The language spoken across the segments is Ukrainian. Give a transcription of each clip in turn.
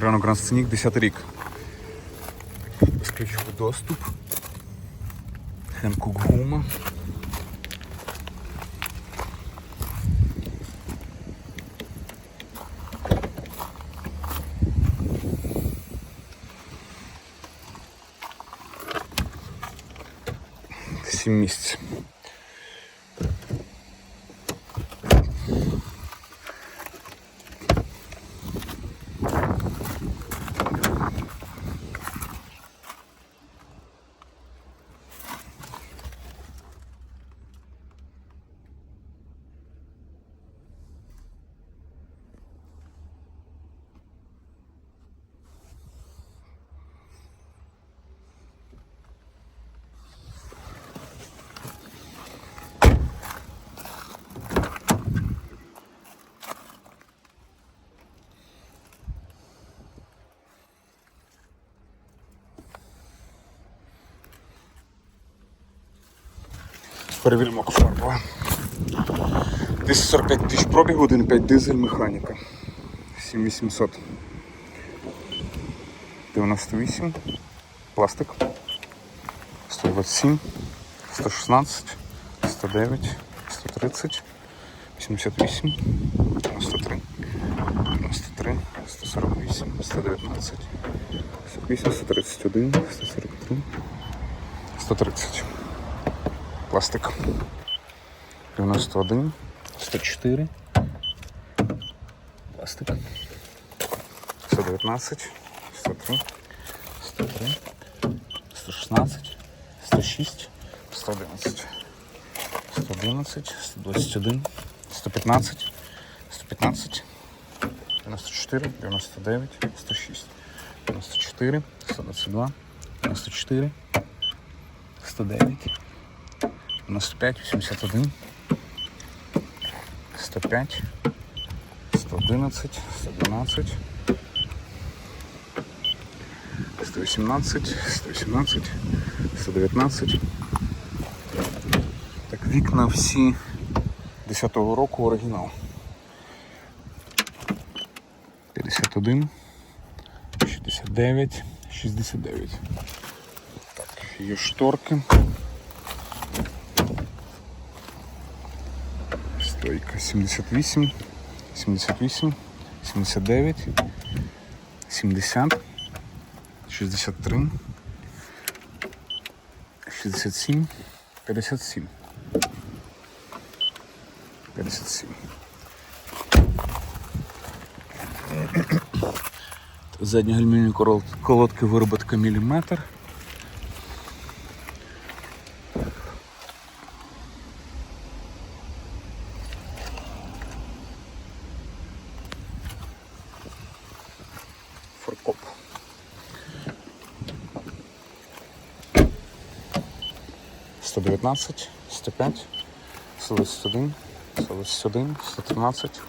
Ринок Гранд Сценік, 10 рік. Безключовий доступ. Хенкук гума. Сім місць. Перевіримо фарбова. 245 тисяч пробігу, 1,5 дизель, механіка. 7800. 98. Пластик. 127, 116, 109, 130, 88, 93, 93, 148, 119, 108, 131, 143, 130 пластик. 91, 104, пластик. 119, 103, 103, 116, 106, 111, 111, 121, 115, 115, 94, 99, 106, 94, 122, 94, 109, 95, 81, 105, 111, 112, 118, 118, 119. Так, вікна всі 10-го року оригінал. 51, 69, 69. Так, є шторки. Стойка 78, 78, 79, 70, 63, 67, 57. 57. Задні гальмівні колодки вироботка міліметр. 119, 105, 121, 121, 113,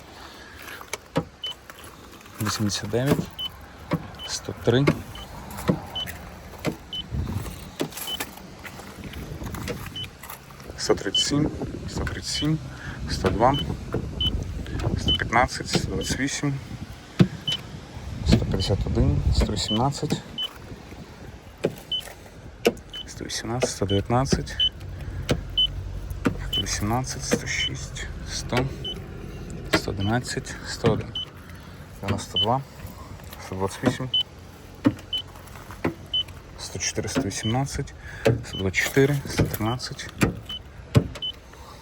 89, 103. 137, 137, 102, 115, 128, 151, 117, 118, 119. 118, 106, 100, 111, 101, 92, 128, 104, 118, 124, 113,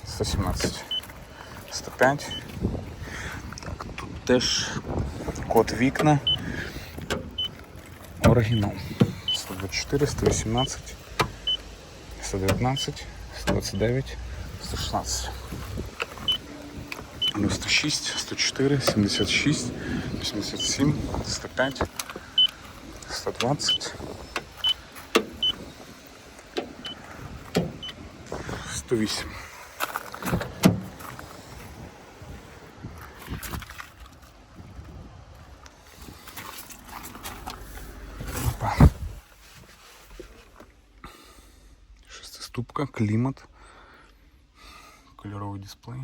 117, 105. Так, тут теж код вікна. Оригінал. 124, 118, 119, 129, 116. 96, 104, 76, 87, 105, 120, 108. Опа. Шестиступка, клімат, кольоровий дисплей.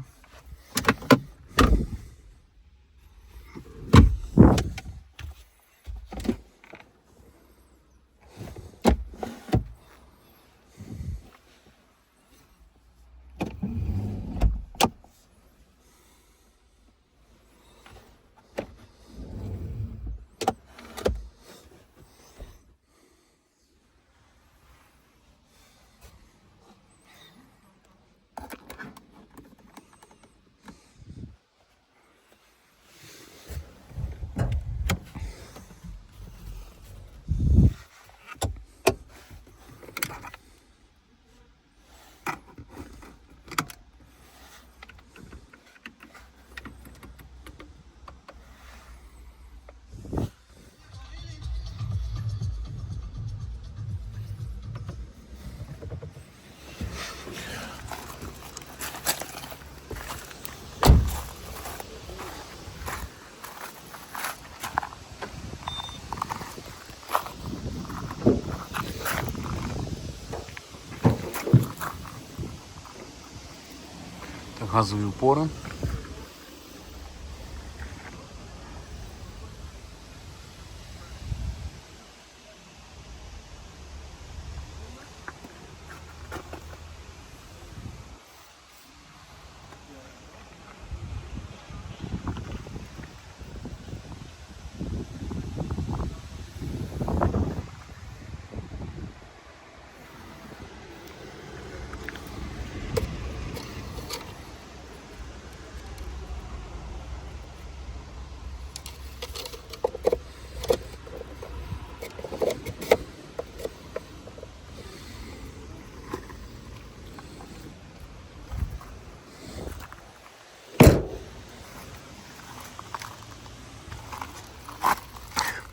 Газові упори.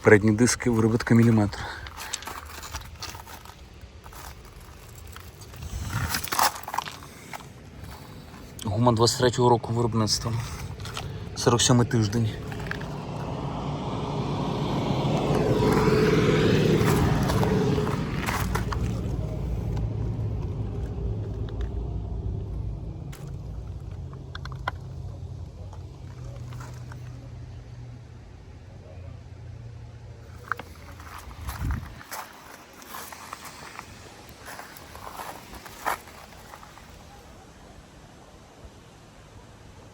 Передні диски виробітка міліметр. Гума 23-го року виробництва. 47 тиждень.